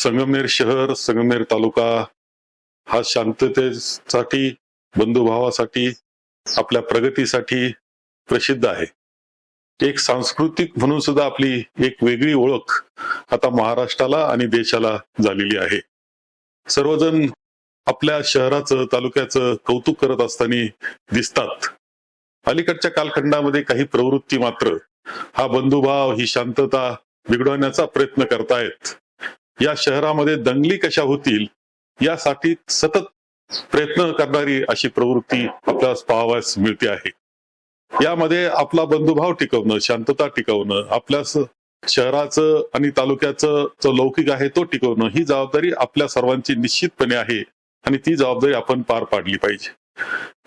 संगमनेर शहर संगमनेर तालुका हा शांततेसाठी बंधुभावासाठी आपल्या प्रगतीसाठी प्रसिद्ध आहे. एक सांस्कृतिक म्हणून सुद्धा आपली एक वेगळी ओळख आता महाराष्ट्राला आणि देशाला झालेली आहे. सर्वजण आपल्या शहराचं तालुक्याचं कौतुक करत असताना दिसतात. अलीकडच्या कालखंडामध्ये काही प्रवृत्ती मात्र हा बंधुभाव ही शांतता बिघडवण्याचा प्रयत्न करतायत. या शहरामध्ये दंगली कशा होतील यासाठी सतत प्रयत्न करणारी अशी प्रवृत्ती आपल्याला पाहावयास मिळते आहे. यामध्ये आपला बंधुभाव टिकवणं शांतता टिकवणं आपल्या शहराचं आणि तालुक्याचं जो लौकिक आहे तो टिकवणं ही जबाबदारी आपल्या सर्वांची निश्चितपणे आहे आणि ती जबाबदारी आपण पार पाडली पाहिजे.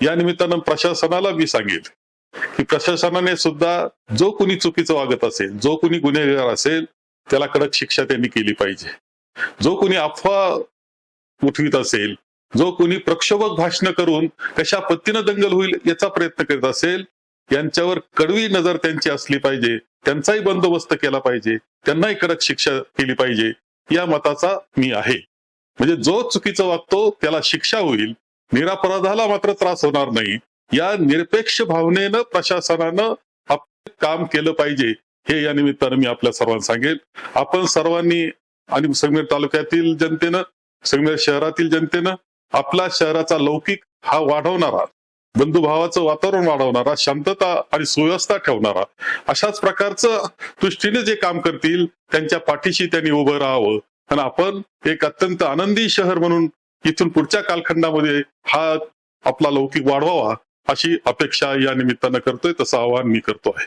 या निमित्तानं प्रशासनाला मी सांगेल की प्रशासनाने सुद्धा जो कुणी चुकीचं वागत असेल जो कुणी गुन्हेगार असेल त्याला कडक शिक्षा त्यांनी केली पाहिजे. जो कोणी अफवा उठवित असेल जो कोणी प्रक्षोभक भाषण करून कशा पद्धतीनं दंगल होईल याचा प्रयत्न करीत असेल यांच्यावर कडवी नजर त्यांची असली पाहिजे त्यांचाही बंदोबस्त केला पाहिजे त्यांनाही कडक शिक्षा केली पाहिजे या मताचा मी आहे. म्हणजे जो चुकीचं वागतो त्याला शिक्षा होईल निरापराधाला मात्र त्रास होणार नाही. या निरपेक्ष भावनेनं प्रशासनानं आपलं काम केलं पाहिजे हे या निमित्तानं मी आपल्या सर्वांना सांगेल. आपण सर्वांनी आणि संगमेर तालुक्यातील जनतेनं संगमेर शहरातील जनतेनं आपला शहराचा लौकिक हा वाढवणारा बंधुभावाचं वातावरण वाढवणारा शांतता आणि सुव्यवस्था ठेवणारा अशाच प्रकारचं दृष्टीने जे काम करतील त्यांच्या पाठीशी त्यांनी उभं राहावं. आणि आपण एक अत्यंत आनंदी शहर म्हणून इथून पुढच्या कालखंडामध्ये हा आपला लौकिक वाढवावा अशी अपेक्षा या निमित्तानं करतोय तसं आवाहन मी करतो आहे.